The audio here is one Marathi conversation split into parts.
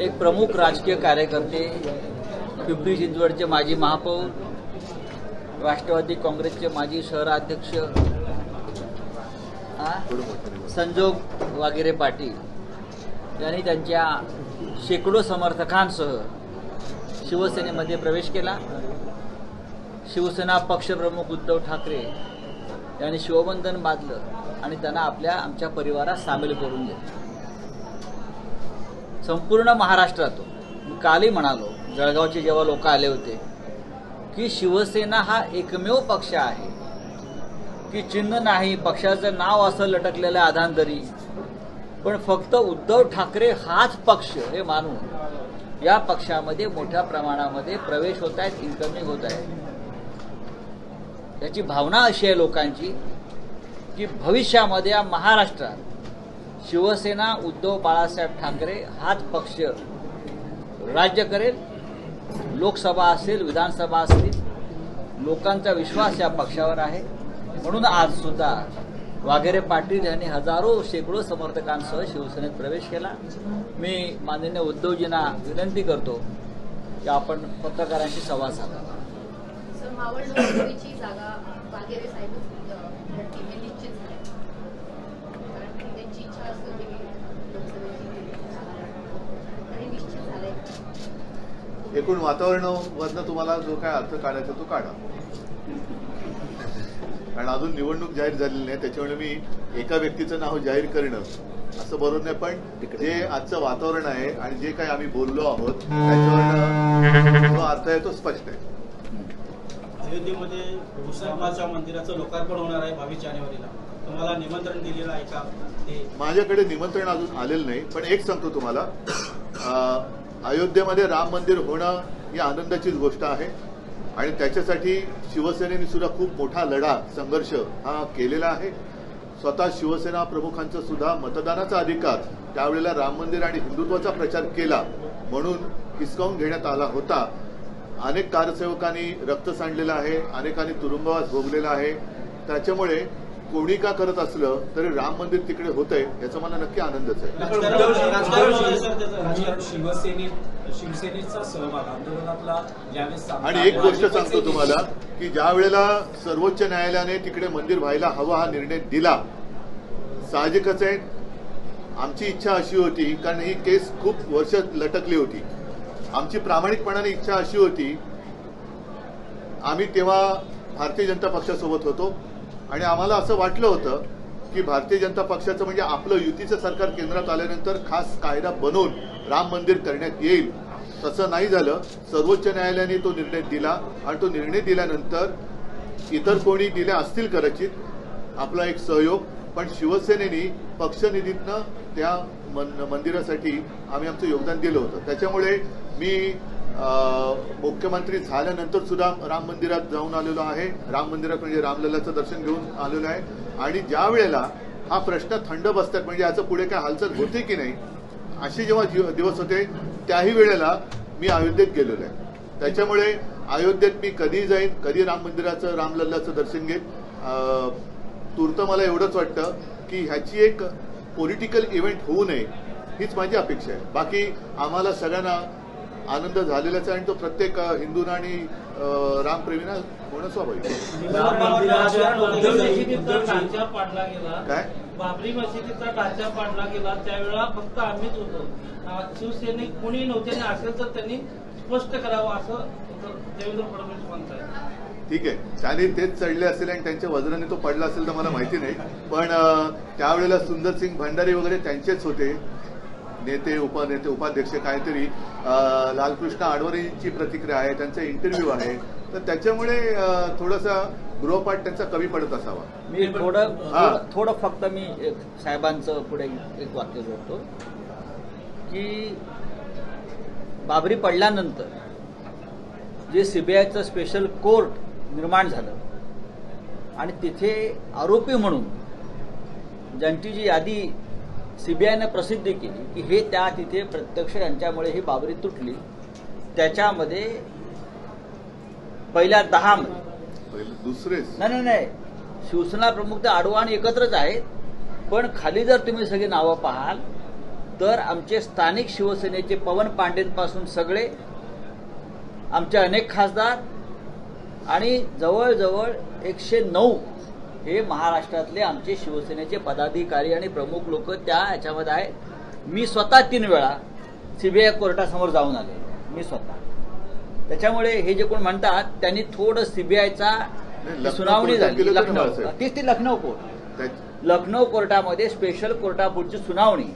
एक प्रमुख राजकीय कार्यकर्ते पिंपरी चिंचवडचे माजी महापौर राष्ट्रवादी काँग्रेसचे माजी शहराध्यक्ष संजोग वागिरे पाटील. यांनी त्यांच्या शेकडो समर्थकांसह शिवसेनेमध्ये प्रवेश केला. शिवसेना पक्षप्रमुख उद्धव ठाकरे यांनी शिवबंधन बांधलं आणि त्यांना आपल्या आमच्या परिवारात सामील करून घेतलं संपूर्ण महाराष्ट्रात मी कालही म्हणालो जळगावचे जेव्हा लोक आले होते की शिवसेना हा एकमेव पक्ष आहे. की चिन्ह नाही पक्षाचं नाव असं लटकलेलं आहे आधांतरी पण फक्त उद्धव ठाकरे हाच पक्ष हे मानून या पक्षामध्ये मोठ्या प्रमाणामध्ये प्रवेश होत आहेत इन्कमिंग होत आहेत. याची भावना अशी आहे लोकांची की भविष्यामध्ये या महाराष्ट्रात शिवसेना उद्धव बाळासाहेब ठाकरे हाच पक्ष. राज्य करेल लोकसभा असेल विधानसभा असतील लोकांचा विश्वास या पक्षावर आहे. म्हणून आज सुद्धा वाघेरे पाटील यांनी हजारो शेकडो समर्थकांसह शिवसेनेत प्रवेश केला. मी माननीय उद्धवजींना विनंती करतो की आपण पत्रकारांशी संवाद साधावा जागा वागेरे साहेबच अ, भरतील हे निश्चित झाले कारण की त्यांची इच्छा असते होती की लोकसभेची जागा लढवावी. तर हे निश्चित झालंय एकूण वातावरणावरनं तुम्हाला जो काय अर्थ काढायचा तो काढा. कारण अजून निवडणूक जाहीर झालेली नाही त्याच्यामुळे मी एका व्यक्तीचं नाव जाहीर करणं असं बरोबर नाही पण जे आजचं वातावरण आहे आणि जे काही आम्ही बोललो आहोत त्याच्यावरनं जो अर्थ आहे तो स्पष्ट आहे. अयोध्येमध्ये भूसामाच्या मंदिराचं लोकार्पण होणार आहे बावीस जानेवारीला. तुम्हाला निमंत्रण दिलेलं आहे का? ते माझ्याकडे निमंत्रण अजून आलेलं नाही पण एक सांगतो तुम्हाला. अं, अयोध्येमध्ये राम मंदिर होणं ही आनंदाचीच गोष्ट आहे. आणि त्याच्यासाठी शिवसेनेने सुद्धा खूप मोठा लढा संघर्ष हा केलेला आहे. स्वतः शिवसेना प्रमुखांचा सुद्धा मतदानाचा अधिकार त्यावेळेला राम मंदिर आणि हिंदुत्वाचा प्रचार केला म्हणून हिसकावून घेण्यात आला होता. अनेक कारसेवकांनी रक्त सांडलेलं आहे अनेकांनी तुरुंगवास भोगलेला आहे. त्याच्यामुळे कोणी का करत असलं तरी राम मंदिर तिकडे होतंय याचा मला नक्की आनंदच आहे. आणि एक गोष्ट सांगतो तुम्हाला की ज्या वेळेला सर्वोच्च न्यायालयाने तिकडे मंदिर व्हायला हवा हा निर्णय दिला साहजिकच आहे. आमची इच्छा अशी होती कारण ही केस खूप वर्ष लटकली होती. आमची प्रामाणिकपणाने इच्छा अशी होती आम्ही तेव्हा भारतीय जनता पक्षासोबत होतो. आणि आम्हाला असं वाटलं होतं की भारतीय जनता पक्षाचं म्हणजे आपलं युतीचं सरकार केंद्रात आल्यानंतर खास कायदा बनवून राम मंदिर करण्यात येईल. तसं नाही झालं. सर्वोच्च न्यायालयाने तो निर्णय दिला आणि तो निर्णय दिल्यानंतर इतर कोणी दिल्या असतील कदाचित आपला एक सहयोग पण शिवसेनेनी पक्षनिधीतनं त्या मन मंदिरासाठी आम्ही आमचं योगदान दिलं होतं. त्याच्यामुळे मी मुख्यमंत्री झाल्यानंतर सुद्धा राम मंदिरात जाऊन आलेलो आहे. राम मंदिरात म्हणजे रामलल्लाचं दर्शन घेऊन आलेलो आहे. आणि ज्या वेळेला हा प्रश्न थंड बसतात म्हणजे याचं पुढे काय हालचाल होते की नाही असे जेव्हा जीव- दिवस होते त्याही वेळेला मी अयोध्येत गेलेलो आहे. त्याच्यामुळे अयोध्येत मी कधी जाईन कधी राम मंदिराचं रामलल्लाचं दर्शन घेईन अं, तूर्त मला एवढंच वाटतं की ह्याची एक पॉलिटिकल इव्हेंट होऊ नये हीच माझी अपेक्षा आहे. बाकी आम्हाला सगळ्यांना आनंद झालेलाच आहे आणि तो प्रत्येक हिंदूंना आणि रामप्रेमींना होणं स्वाभाविक काय? बाबरी मशिदीचा ढाचा पाडला गेला. त्यावेळेला फक्त आम्हीच होतो. शिवसैनिक कोणी नव्हते आणि असेल तर त्यांनी स्पष्ट करावं असं देवेंद्र फडणवीस म्हणताय ठीक आहे. त्याने तेच चढले असेल आणि त्यांच्या वजनाने तो पडला असेल तर मला माहिती नाही. पण त्यावेळेला सुंदरसिंग भंडारी वगैरे त्यांचेच होते. नेते उपनेते उपाध्यक्ष काहीतरी लालकृष्ण आडवरेंची प्रतिक्रिया आहे त्यांचा इंटरव्ह्यू आहे तर त्याच्यामुळे थोडासा गृहपाठ त्यांचा कमी पडत असावा मी थोडं. थोडं- थोडं फक्त मी एक साहेबांचं पुढे एक वाक्य जोडतो की बाबरी पडल्यानंतर जे सीबीआयचं स्पेशल कोर्ट निर्माण झालं आणि तिथे आरोपी म्हणून ज्यांची जी यादी सीबीआयने प्रसिद्ध केली की हे त्या तिथे प्रत्यक्ष यांच्यामुळे ही बाबरी तुटली. त्याच्यामध्ये पहिल्या पहिले दुसरेच. नाही नाही नाही. शिवसेना प्रमुख तर आडवा आणि एकत्रच आहेत. पण खाली जर तुम्ही सगळी नावं पाहाल तर आमचे स्थानिक शिवसेनेचे पवन पांडेंपासून सगळे आमचे अनेक खासदार आणि जवळजवळ एकशे नऊ हे महाराष्ट्रातले आमचे शिवसेनेचे पदाधिकारी आणि प्रमुख लोक त्या याच्यामध्ये आहेत. मी स्वतः तीन वेळा सीबीआय कोर्टासमोर जाऊन आले. मी स्वतः. त्याच्यामुळे हे जे कोण म्हणतात त्यांनी थोडं सीबीआयचा सुनावणी झाली. लखनौ? तीच ती लखनौ कोर्ट. लखनौ कोर्टामध्ये स्पेशल कोर्टापुढची सुनावणी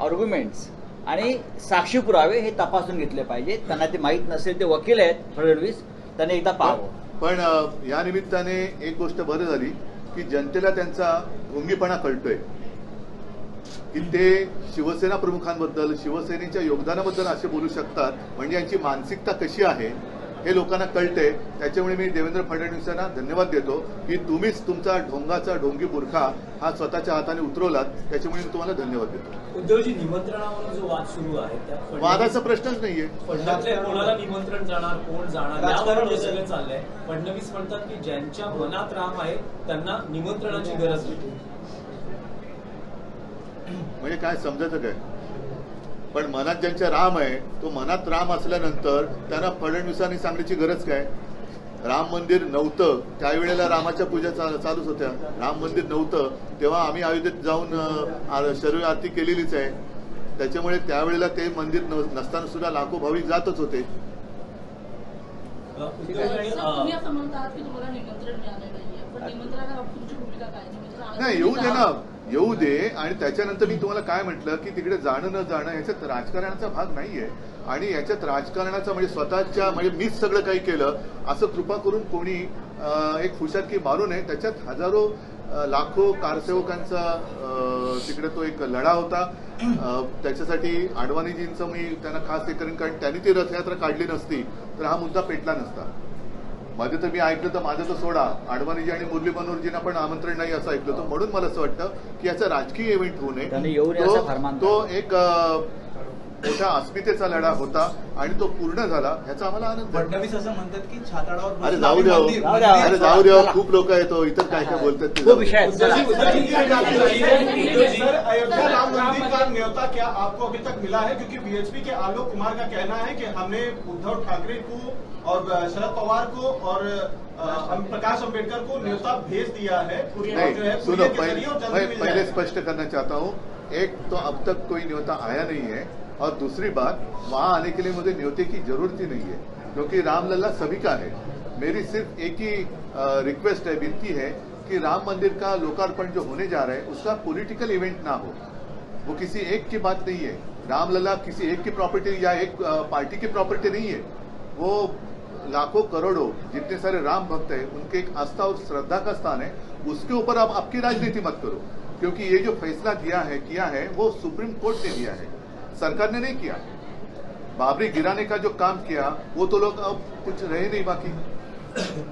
आर्ग्युमेंट्स आणि साक्षी पुरावे हे तपासून घेतले पाहिजेत त्यांना ते माहीत नसेल ते वकील आहेत फडणवीस त्यांनी एकदा पाहावं. पण या निमित्ताने एक गोष्ट बरं झाली. की जनतेला त्यांचा ढोंगीपणा कळतोय. की ते शिवसेना प्रमुखांबद्दल शिवसेनेच्या योगदानाबद्दल असे बोलू शकतात म्हणजे यांची मानसिकता कशी आहे हे लोकांना कळते त्याच्यामुळे मी देवेंद्र फडणवीसांना धन्यवाद देतो की तुम्हीच तुमचा ढोंगाचा ढोंगी बुरखा हा स्वतःच्या हाताने उतरवलात. त्याच्यामुळे मी तुम्हाला धन्यवाद देतो. उद्धवजी निमंत्रणावरून जो वाद सुरू आहे फडणवीस- वादाचा प्रश्नच नाहीये. कोणाला निमंत्रण जाणार कोण जाणार यावरून हे. सगळं चाललंय. फडणवीस म्हणतात की ज्यांच्या मनात राम आहे त्यांना निमंत्रणाची गरज नाही. म्हणजे काय समजायचं काय? पण मनात ज्यांच्या राम आहे तो मनात राम असल्यानंतर त्यांना फडणवीसांनी सांगण्याची गरज काय? राम मंदिर नव्हतं. त्यावेळेला रामाच्या पूजा चा- चालूच होत्या. राम मंदिर नव्हतं. तेव्हा आम्ही अयोध्येत जाऊन शरीर आरती केलेलीच आहे. त्याच्यामुळे त्यावेळेला ते मंदिर नसताना सुद्धा लाखो भाविक जातच होते. नाही येऊ दे. ना. येऊ दे. आणि त्याच्यानंतर मी तुम्हाला काय म्हटलं की तिकडे जाणं न जाणं याच्यात राजकारणाचा भाग नाहीये. आणि याच्यात राजकारणाचा म्हणजे स्वतःच्या म्हणजे मीच सगळं काही केलं असं कृपा करून कोणी एक फुशातकी मारू नये. त्याच्यात हजारो लाखो कारसेवकांचा तिकडे तो एक लढा होता. त्याच्यासाठी आडवाणीजींचं मी त्यांना खास हे करेन कारण त्यांनी ती रथयात्रा काढली नसती. तर हा मुद्दा पेटला नसता. मध्ये तर मी ऐकलं तर माझं तर सोडा. आडवाणीजी आणि मुरली मनोहरजींना पण आमंत्रण नाही असं ऐकलं होतं. म्हणून मला असं वाटतं की याचा राजकीय इव्हेंट होऊ नये. तो एक अं, मोठा अस्मितेचा लढा होता आणि तो पूर्ण झाला ह्याचा आम्हाला आनंद. फडणवीस असं म्हणतात की छाताडावर अरे जाऊ द्या हो. अरे जाऊ द्या हो. खूप लोक आहेत हो. इतर काय काय बोलतात ते जाऊ विषय द्या. आहेत चला. सर अयोध्या राम मंदिर का न्योता क्या आपको अभी तक मिला है क्योंकि बीएचपी के आलोक कुमार का कहना है कि हमने उद्धव ठाकरे को और शरद पवार को और अ, प्रकाश अंबेडकर को न्योता भेज दिया है और जो है नहीं सुनो कुरियर के पहले ज़रिए और जल्दी मैं मिल पहले जाएगा। स्पष्ट करना चाहता हूँ एक तो अब तक कोई न्योता आया नहीं है और दूसरी बात, वहाँ आने के लिए मुझे न्योते की ज़रूरत ही नहीं है, क्योंकि रामलला सभी का है। मेरी सिर्फ़ एक ही रिक्वेस्ट है, विनती है कि राम मंदिर का लोकार्पण जो होने जा रहा है, उसका पॉलिटिकल इवेंट ना हो। वो किसी एक की बात नहीं है। रामलला किसी एक की प्रॉपर्टी या एक पार्टी की प्रॉपर्टी नहीं है। वो लाखों करोड़ों जितने सारे राम भक्त हैं, उनके एक आस्था और श्रद्धा का स्थान है, उसके ऊपर आप आपकी राजनीति मत करो, क्योंकि ये जो फैसला दिया है, किया है, वो सुप्रीम कोर्ट ने दिया है। सरकार ने नहीं किया। बाबरी गिराने का जो काम किया वो तो लोग अब कुछ रहे नहीं बाकी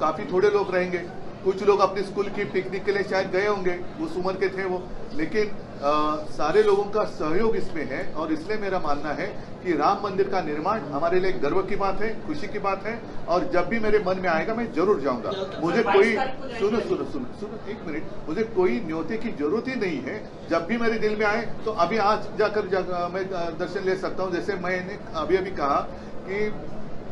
काफी थोड़े लोग रहेंगे। कुछ लोग अपने स्कूल की पिकनिक के लिए शायद गए होंगे उस उम्र के थे वो। लेकिन अ, सारे लोगों का सहयोग इसमें है और इसलिए मेरा मानना है कि राम मंदिर का निर्माण हमारे लिए गर्व की बात है खुशी की बात है और जब भी मेरे मन में आएगा मैं ज़रूर जाऊँगा। मुझे कोई सुनो सुनो सुनो सुनो एक मिनट। मुझे कोई न्योते की ज़रूरत ही नहीं है। जब भी मेरे दिल में आए तो अभी आज जाकर जा, मैं दर्शन ले सकता हूँ। जैसे मैंने अभी अभी कहा कि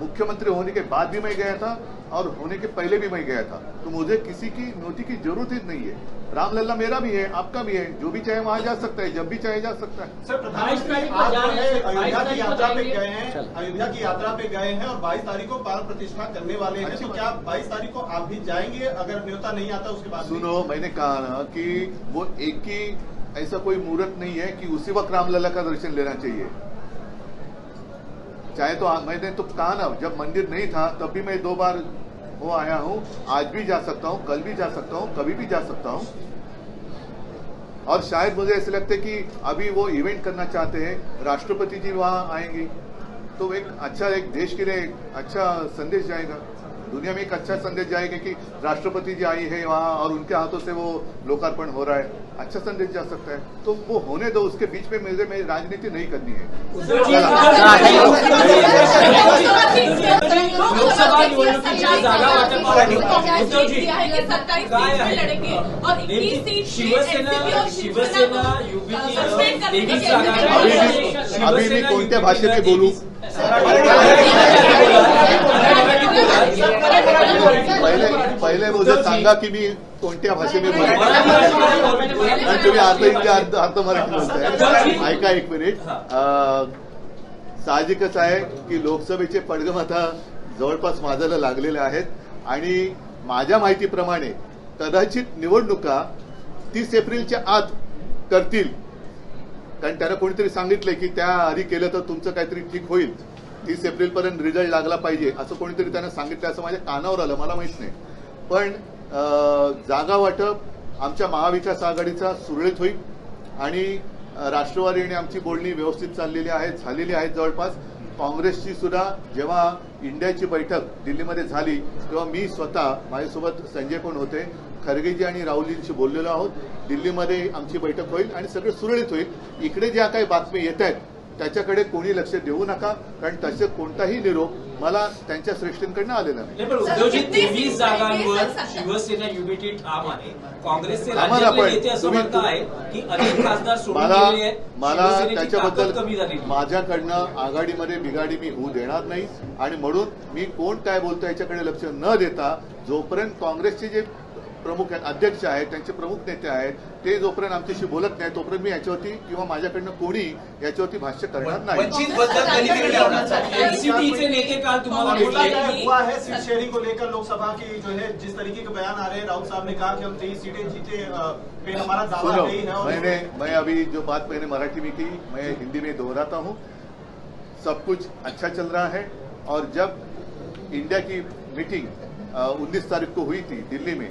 मुख्यमंत्री होने के बाद भी मैं गया था और होने के पहले भी मैं गया था। तो मुझे किसी की नोटी की ज़रूरत ही नहीं है। रामलला मेरा भी है आपका भी है जो भी चाहे वहाँ जा सकता है जब भी चाहे जा सकता है। सर प्रधानमंत्री जा है अयोध्या की यात्रा पे गए हैं अयोध्या की यात्रा पे गए हैं और 22 तारीख को प्राण प्रतिष्ठा करने वाले हैं। तो क्या 22 तारीख को आप भी जाएँगे अगर न्योता नहीं आता उसके बाद सुनो मैंने कहा ना कि वो एक ही ऐसा कोई मुहूर्त नहीं है कि उसी वक्त रामलला का दर्शन लेना चाहिए। चाहे तो मैंने तो कहा ना, जब मंदिर नहीं था, तब भी मैं दो बार वो आया हूँ। आज भी जा सकता हूँ, कल भी जा सकता हूँ, कभी भी जा सकता हूँ। और शायद मुझे ऐसे लगता है कि अभी वो इवेंट करना चाहते हैं, राष्ट्रपति जी वहाँ आएँगे। तो एक अच्छा एक देश के लिए एक अच्छा संदेश जाएगा। दुनिया में एक अच्छा संदेश जाएगा कि राष्ट्रपति जी आई है वहाँ और उनके हाथों से वो लोकार्पण हो रहा है। अच्छा संदेश जा सकता है। तो वो होने दो उसके बीच में मेरे में राजनीति नहीं करनी है। अभी भी कोणत्या भाषेत बोलू। पहिले पहिले मुझे सांगा की मी कोणत्या भाषेने. आणि तुम्ही अर्ध हिंदी अर्ध अर्ध मराठी बोलताय. ऐका एक मिनिट. साहजिकच आहे की लोकसभेचे पडगम आता जवळपास माझ्याला लागलेले आहेत. आणि माझ्या माहितीप्रमाणे कदाचित निवडणुका तीस एप्रिलच्या आत करतील. कारण त्यानं कोणीतरी सांगितलंय की त्या आधी केलं तर तुमचं काहीतरी ठीक होईल. तीस एप्रिल पर्यंत रिझल्ट लागला पाहिजे असं कोणीतरी त्यानं सांगितलं असं माझ्या कानावर आलं. मला माहीत नाही. पण जागा वाटप आमच्या महाविकास आघाडीचा सुरळीत होईल आणि राष्ट्रवादी आणि आमची बोलणी व्यवस्थित चाललेली आहे झालेली आहेत जवळपास. काँग्रेसची सुद्धा जेव्हा इंडियाची बैठक दिल्लीमध्ये झाली तेव्हा मी स्वतः माझ्यासोबत संजय पण होते. खरगेजी आणि राहुलजींशी बोललेलो आहोत. दिल्लीमध्ये आमची बैठक होईल आणि सगळं सुरळीत होईल. इकडे ज्या काही बातमी येत आहेत त्याच्याकडे कोणी लक्ष देऊ नका कारण तसे कोणताही निरोप मला त्यांच्या श्रेष्ठींकडनं आलेला नाही. जागांवर शिवसेना ठाम आहे. काँग्रेसचे मला मला त्याच्याबद्दल. माझ्याकडनं आघाडीमध्ये बिघाडी मी होऊ देणार नाही. आणि म्हणून मी कोण काय बोलतो याच्याकडे लक्ष न देता जोपर्यंत काँग्रेसचे जे प्रमुख अध्यक्ष आहेत त्यांचे प्रमुख नेते आहेत ते जोपर्यंत आमच्याशी बोलत नाही तोपर्यंत मी याच्यावरती किंवा माझ्याकडनं कोणी याच्यावरती भाष्य करणार नाही. वंचित बद्दल दलित होणार एनसीपीचे नेते काल तुम्हाला मुद्दा भेटले क्या की हुआ है सीट शेयरिंग को लेकर लोकसभा की जो है जिस तरीके के बयान आ रहे हैं राउत साहब ने कहा कि हम तेईस सीटें जीते पे हमारा दावा नहीं है मैंने मैं अभी जो बात मैंने मराठी में की मैं हिंदी में दोहराता हूँ। सब कुछ अच्छा चल रहा है और जब इंडिया की मीटिंग उन्नीस तारीख को हुई थी दिल्ली में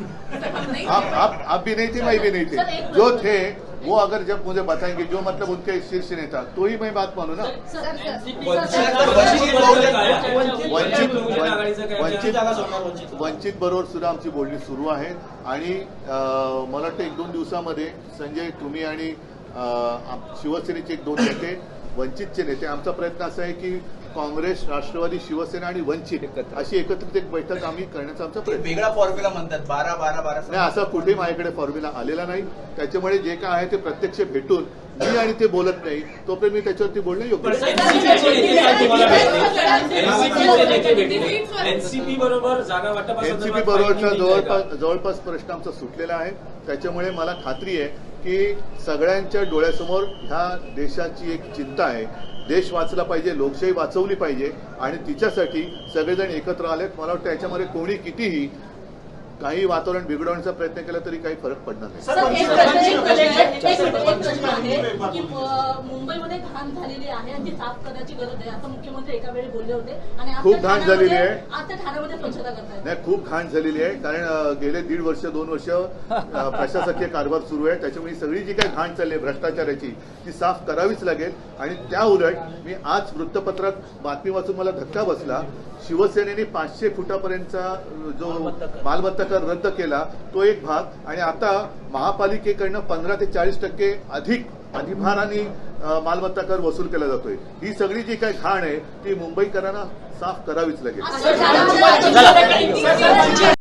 आप आप आप भी नहीं थे मैं भी नहीं थे। जो थे वो अगर जब मुझे बताएंगे जो मतलब उनके शीर्ष नेता तो ही मैं बात मानू ना? वंचित वंचित? वंचित बरोबर सुद्धा आमची बोलणी सुरू आहे. आणि मला वाटतं एक दोन दिवसामध्ये संजय तुम्ही आणि शिवसेनेचे एक दोन नेते वंचितचे नेते आमचा प्रयत्न असा आहे की काँग्रेस राष्ट्रवादी शिवसेना आणि वंचित अशी एकत्रित एक बैठक आम्ही करण्याचा आमचा प्रयत्न. वेगळा फॉर्म्युला म्हणतात. बारा बारा बारा नाही असा कुठेही माझ्याकडे फॉर्म्युला आलेला नाही. त्याच्यामुळे जे काय आहे ते प्रत्यक्ष भेटून मी आणि ते बोलत नाही. तोपर्यंत मी त्याच्यावरती बोलणं योग्य एनसीपी बरोबर? जवळपास जवळपास प्रश्न आमचा सुटलेला आहे. त्याच्यामुळे मला खात्री आहे की सगळ्यांच्या डोळ्यासमोर ह्या देशाची एक चिंता आहे. देश वाचला पाहिजे लोकशाही वाचवली पाहिजे आणि तिच्यासाठी सगळेजण एकत्र आलेत. मला वाटतं याच्यामध्ये कोणी कितीही काही वातावरण बिघडवण्याचा प्रयत्न केला तरी काही फरक पडणार नाही. मुंबईमध्ये घाण झालेली आहे आणि ती साफ करण्याची गरज आहे. असं मुख्यमंत्री एका वेळी बोलले होते आणि खूप घाण झालेली आहे. आता ठाण्यामध्ये स्वच्छता करतायत. नाही खूप घाण झालेली आहे. कारण गेले दीड वर्ष दोन वर्ष प्रशासकीय कारभार सुरू आहे. त्याच्यामुळे ही सगळी जी काही घाण चालली आहे भ्रष्टाचाराची ती साफ करावीच लागेल. आणि त्या उलट मी आज वृत्तपत्रात बातमी वाचून मला धक्का बसला. शिवसेनेने पाचशे फुटापर्यंतचा जो मालमत्ता कर रद्द केला तो एक भाग. आणि आता महापालिकेकडनं पंधरा ते चाळीस टक्के अधिक अधिभाराने मालमत्ता कर वसूल केला जातोय. ही सगळी जी काही घाण आहे ती मुंबईकरांना साफ करावीच लागेल.